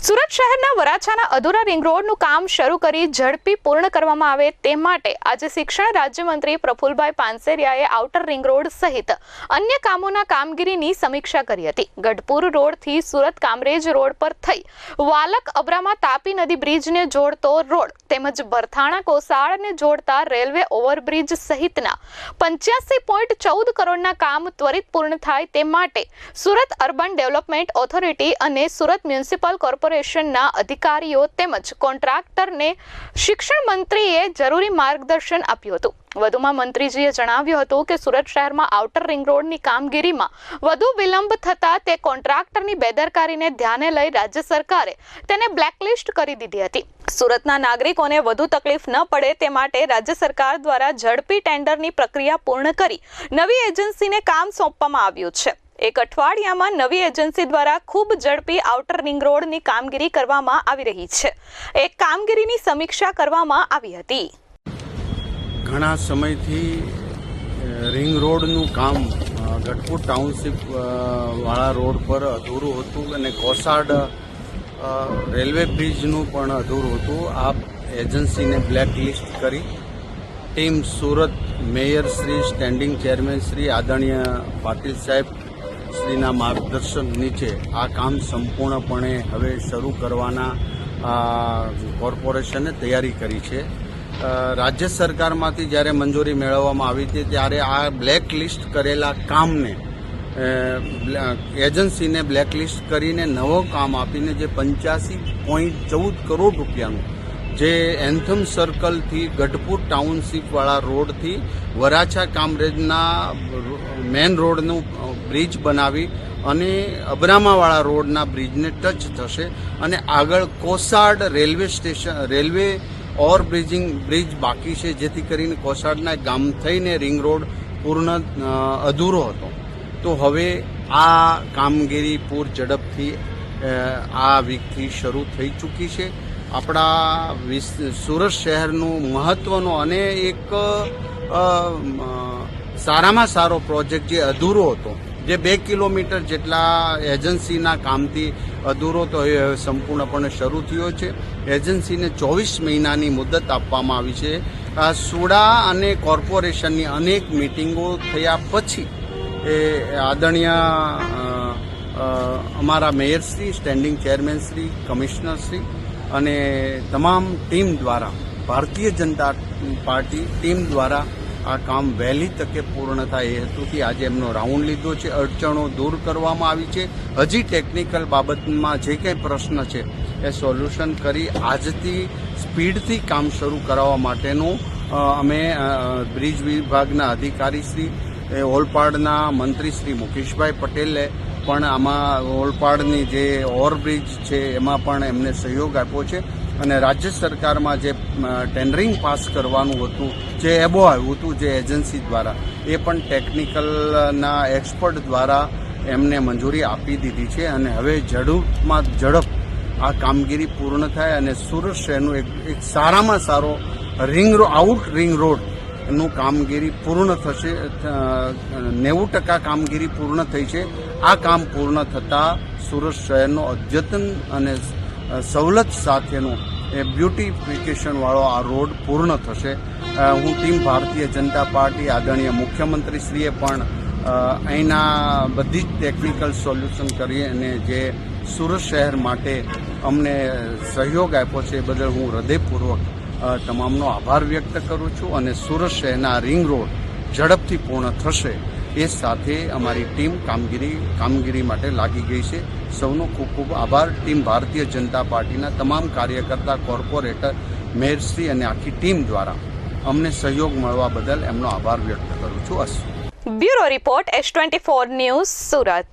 સુરત શહેરના વરાછાના અધૂરા રિંગ રોડનું કામ શરૂ કરી ઝડપી પૂર્ણ કરવામાં આવે તે માટે આજે શિક્ષણ રાજ્યમંત્રી પ્રફુલભાઈ પાનસેરિયાએ આઉટર રિંગ રોડ સહિત અન્ય કામોના કામગીરીની સમીક્ષા કરી હતી. ગઢપુર રોડથી સુરત કામરેજ રોડ પર થઈ વાલક અબ્રામા તાપી નદી બ્રિજને જોડતો રોડ તેમજ ભરથાણા કોસાળને જોડતા રેલવે ઓવરબ્રિજ સહિતના પંચ્યાસી પોઈન્ટ ચૌદ કરોડના કામ ત્વરિત પૂર્ણ થાય તે માટે સુરત અર્બન ડેવલપમેન્ટ ઓથોરિટી અને સુરત મ્યુનિસિપલ કોર્પોરેશનના અધિકારીઓ તેમજ કોન્ટ્રાક્ટરને શિક્ષણ મંત્રીએ જરૂરી માર્ગદર્શન આપ્યું હતું. વધુમાં મંત્રીજીએ જણાવ્યું હતું કે સુરત શહેરમાં આઉટર રિંગ રોડની કામગીરીમાં વધુ વિલંબ થતા તે કોન્ટ્રાક્ટરની બેદરકારીને ધ્યાને લઈ રાજ્ય સરકારે તેને બ્લેકલિસ્ટ કરી દીધી હતી. સુરતના નાગરિકોને વધુ તકલીફ ન પડે તે માટે રાજ્ય સરકાર દ્વારા ઝડપી ટેન્ડરની પ્રક્રિયા પૂર્ણ કરી નવી એજન્સીને કામ સોંપવામાં આવ્યું છે. એક અઠવાડિયામાં નવી એજન્સી દ્વારા ખૂબ ઝડપી આઉટર રિંગ રોડની કામગીરી કરવામાં આવી રહી છે. એક કામગીરીની સમીક્ષા કરવામાં આવી હતી. ઘણા સમયથી રિંગ રોડનું કામ ગઢપુર ટાઉનશીપ વાળા રોડ પર અધૂરું હતું અને કોસાડ રેલવે બ્રિજનું પણ અધૂરું હતું. આ એજન્સીને બ્લેક લિસ્ટ કરી. Team Surat mayor Shri, standing chairman Shri આદરણીય પાટીલ સાહેબ શ્રીના માર્ગદર્શન નીચે આ કામ સંપૂર્ણપણે હવે શરૂ કરવાના કોર્પોરેશને તૈયારી કરી છે. રાજ્ય સરકારમાંથી જ્યારે મંજૂરી મેળવવામાં આવી હતી ત્યારે આ બ્લેક લિસ્ટ કરેલા કામને એજન્સીને બ્લેક લિસ્ટ કરીને નવો કામ આપીને જે પંચ્યાસી પોઈન્ટ ચૌદ કરોડ રૂપિયાનું જે એન્થમ સર્કલથી ગઢપુર ટાઉનશીપવાળા રોડથી વરાછા કામરેજના મેન રોડનું બ્રિજ બનાવી અને અબ્રામાવાળા રોડના બ્રિજને ટચ થશે અને આગળ Kosad railway station, railway overbridging bridge બાકી છે, જેથી કરીને કોસાડના ગામ થઈને રિંગ રોડ પૂર્ણ અધૂરો હતો. તો હવે આ કામગીરી પૂર ઝડપથી આ વીકથી શરૂ થઈ ચૂકી છે. આપણા સુરત શહેરનું મહત્વનો અને એક સારામાં સારો પ્રોજેક્ટ જે અધૂરો હતો, જે બે કિલોમીટર જેટલા એજન્સીના કામથી અધૂરો તો એ સંપૂર્ણપણે શરૂ થયો છે. એજન્સીને ચોવીસ મહિનાની મુદત આપવામાં આવી છે. આ સુડા અને કોર્પોરેશનની અનેક મિટિંગો થયા પછી એ આદરણીય અમારા મેયરશ્રી સ્ટેન્ડિંગ ચેરમેનશ્રી કમિશનરશ્રી અને તમામ ટીમ દ્વારા, ભારતીય જનતા પાર્ટી ટીમ દ્વારા આ કામ વહેલી તકે પૂર્ણ થાય એ હેતુથી આજે એમનો રાઉન્ડ લીધો છે. અડચણો દૂર કરવામાં આવી છે. હજી ટેકનિકલ બાબતમાં જે કંઈ પ્રશ્ન છે એ સોલ્યુશન કરી આજથી સ્પીડથી કામ શરૂ કરાવવા માટેનું અમે બ્રિજ વિભાગના અધિકારીશ્રી એ ઓલપાડના મંત્રી શ્રી મુકેશભાઈ પટેલે પણ આમાં ઓલપાડની જે ઓવરબ્રિજ છે, એમાં પણ એમને સહયોગ આપ્યો છે અને રાજ્ય સરકારમાં જે ટેન્ડરિંગ પાસ કરવાનું હતું, જે એબો આવ્યું હતું, જે એજન્સી દ્વારા, એ પણ ટેકનિકલના એક્સપર્ટ દ્વારા એમને મંજૂરી આપી દીધી છે અને હવે ઝડપમાં ઝડપ આ કામગીરી પૂર્ણ થાય અને સુરત શહેરનું એક સારામાં સારો રિંગ આઉટ રિંગ રોડ નું કામગીરી પૂર્ણ થશે નેવું ટકા કામગીરી પૂર્ણ થઈ છે. આ કામ પૂર્ણ થતાં સુરત શહેરનો અદ્યતન અને સવલત સાથેનો એ બ્યુટિફિકેશનવાળો આ રોડ પૂર્ણ થશે. હું ટીમ ભારતીય જનતા પાર્ટી આદરણીય મુખ્યમંત્રીશ્રીએ પણ અહીંના બધી જ ટેકનિકલ સોલ્યુશન કરી અને જે સુરત શહેર માટે અમને સહયોગ આપ્યો છે એ બદલ હું હૃદયપૂર્વક તમામનો આભાર વ્યક્ત કરું છું અને સુરત શહેરના રિંગ રોડ ઝડપથી પૂર્ણ થશે એ સાથે અમારી ટીમ કામગીરી કામગીરી માટે લાગી ગઈ છે. સૌનો ખૂબ ખૂબ આભાર. ટીમ ભારતીય જનતા પાર્ટીના તમામ કાર્યકર્તા, કોર્પોરેટર, મેયરશ્રી અને આખી ટીમ દ્વારા અમને સહયોગ મળવા બદલ એમનો આભાર વ્યક્ત કરું છું. અસ્તુ bureau report S twenty four news Surat.